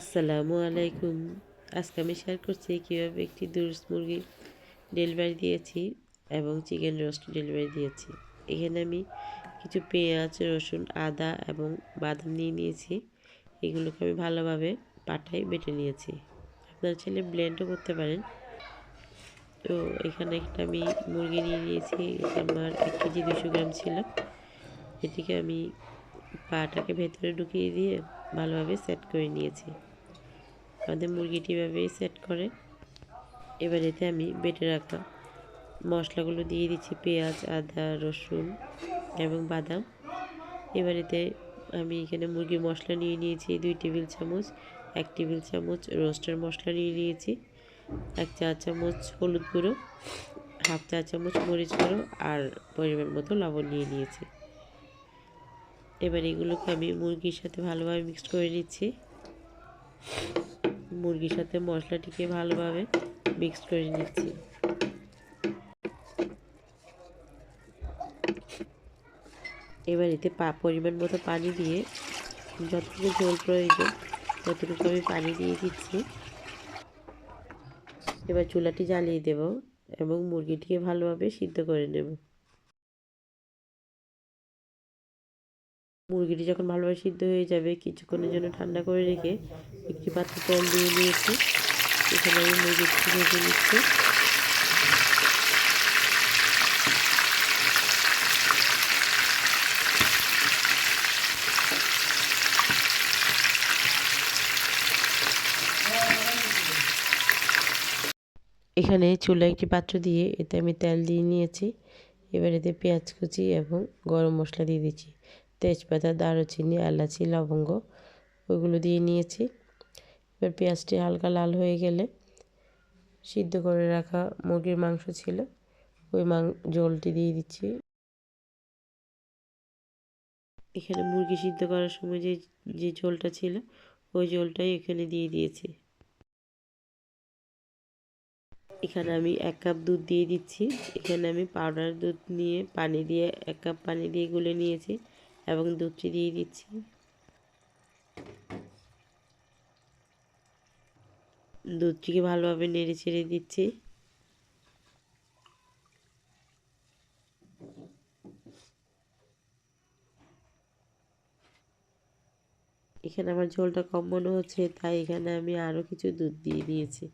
আসসালামু আলাইকুম। আজকে আমি শেয়ার করছি কীভাবে একটি দুরুস মুরগি ডেলিভারি দিয়েছি এবং চিকেন রোস্ট ডেলিভারি দিয়েছি। এখানে আমি কিছু পেঁয়াজ, রসুন, আদা এবং বাদাম নিয়ে নিয়েছি। এগুলোকে আমি ভালোভাবে পাটায় বেটে নিয়েছি। আপনারা ছেলে ব্লেন্ডও করতে পারেন। তো এখানে একটা আমি মুরগি নিয়ে নিয়েছি। আমার এক কেজি দুশো গ্রাম ছিল। এটিকে আমি পাটাকে ভেতরে ঢুকিয়ে দিয়ে ভালোভাবে সেট করে নিয়েছি। আমাদের মুরগিটি এভাবেই সেট করে। এবার এতে আমি বেটে রাখা মশলাগুলো দিয়ে দিচ্ছি, পেঁয়াজ, আদা, রসুন এবং বাদাম। এবার এতে আমি এখানে মুরগির মশলা নিয়ে নিয়েছি দুই টেবিল চামচ, এক টেবিল চামচ রোস্টের মশলা নিয়ে নিয়েছি, এক চা চামচ হলুদ গুঁড়ো, হাফ চা চামচ মরিচ গুঁড়ো আর পরিমাণ মতো লবণ নিয়ে নিয়েছি। এবার এগুলোকে আমি মুরগির সাথে ভালোভাবে মিক্সড করে নিচ্ছি। মুরগির সাথে মশলাটিকে ভালোভাবে মিক্স করে নিচ্ছি। এবার এতে পরিমাণ মতো পানি দিয়ে যতটুকু ঝোল প্রয়োজন, ততটুকু আমি পানি দিয়ে দিচ্ছি। এবার চুলাটি জ্বালিয়ে দেব এবং মুরগিটিকে ভালোভাবে সিদ্ধ করে নেব। মুরগিটি যখন ভালোভাবে সিদ্ধ হয়ে যাবে, কিছুক্ষণের জন্য ঠান্ডা করে রেখে একটি পাত্রে তেল দিয়ে নিয়েছি। এখানে আমি মুরগিটি ভেজে নিচ্ছি। এখানে চুলা একটি পাত্র দিয়ে এতে আমি তেল দিয়ে নিয়েছি। এবার এতে পেঁয়াজ কুচি এবং গরম মশলা দিয়ে দিচ্ছি। তেজপাতা, দারুচিনি, এলাচি, লবঙ্গ ওইগুলো দিয়ে নিয়েছি। এবার পেঁয়াজটি হালকা লাল হয়ে গেলে সিদ্ধ করে রাখা মুরগির মাংস ছিল, ওই মাং, জলটি দিয়ে দিচ্ছি। এখানে মুরগি সিদ্ধ করার সময় যে যে ঝোলটা ছিল, ওই ঝোলটাই এখানে দিয়ে দিয়েছি। এখানে আমি এক কাপ দুধ দিয়ে দিচ্ছি। এখানে আমি পাউডার দুধ নিয়ে পানি দিয়ে, এক কাপ পানি দিয়ে গুলে নিয়েছি। এবং দুধটি দিয়ে দিচ্ছি। দুধটিকে ভালোভাবে নেড়ে ছেড়ে দিচ্ছি। এখানে আমার ঝোলটা কম মনে হচ্ছে, তাই এখানে আমি আরও কিছু দুধ দিয়ে দিয়েছি।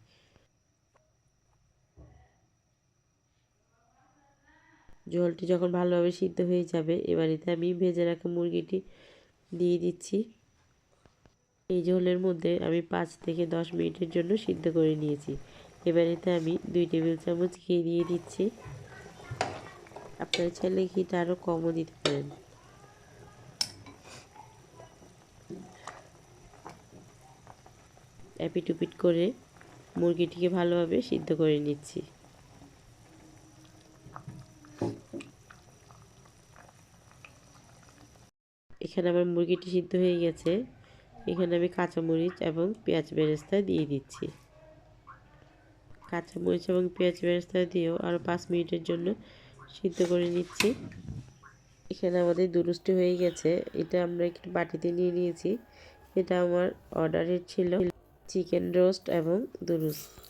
ঝোলটি যখন ভালোভাবে সিদ্ধ হয়ে যাবে এবার এতে আমি ভেজে রাখা মুরগিটি দিয়ে দিচ্ছি। এই ঝোলের মধ্যে আমি পাঁচ থেকে দশ মিনিটের জন্য সিদ্ধ করে নিয়েছি। এবার এতে আমি দুই টেবিল চামচ ঘি দিয়ে দিচ্ছি। আপনার ছেলে ঘিটা আরও কমও দিতে পারেন। অ্যাপিটুপিট করে মুরগিটিকে ভালোভাবে সিদ্ধ করে নিচ্ছি। এখানে আমার মুরগিটি সিদ্ধ হয়ে গেছে। এখানে আমি কাঁচামরিচ এবং পেঁয়াজ বেরেস্তা দিয়ে দিচ্ছি। কাঁচামরিচ এবং পেঁয়াজ বেরেস্তা দিয়েও আরও পাঁচ মিনিটের জন্য সিদ্ধ করে নিচ্ছি। এখানে আমাদের দুরুষ্টি হয়ে গেছে। এটা আমরা একটু বাটিতে নিয়ে নিয়েছি। এটা আমার অর্ডারের ছিল চিকেন রোস্ট এবং দুরুস্ট।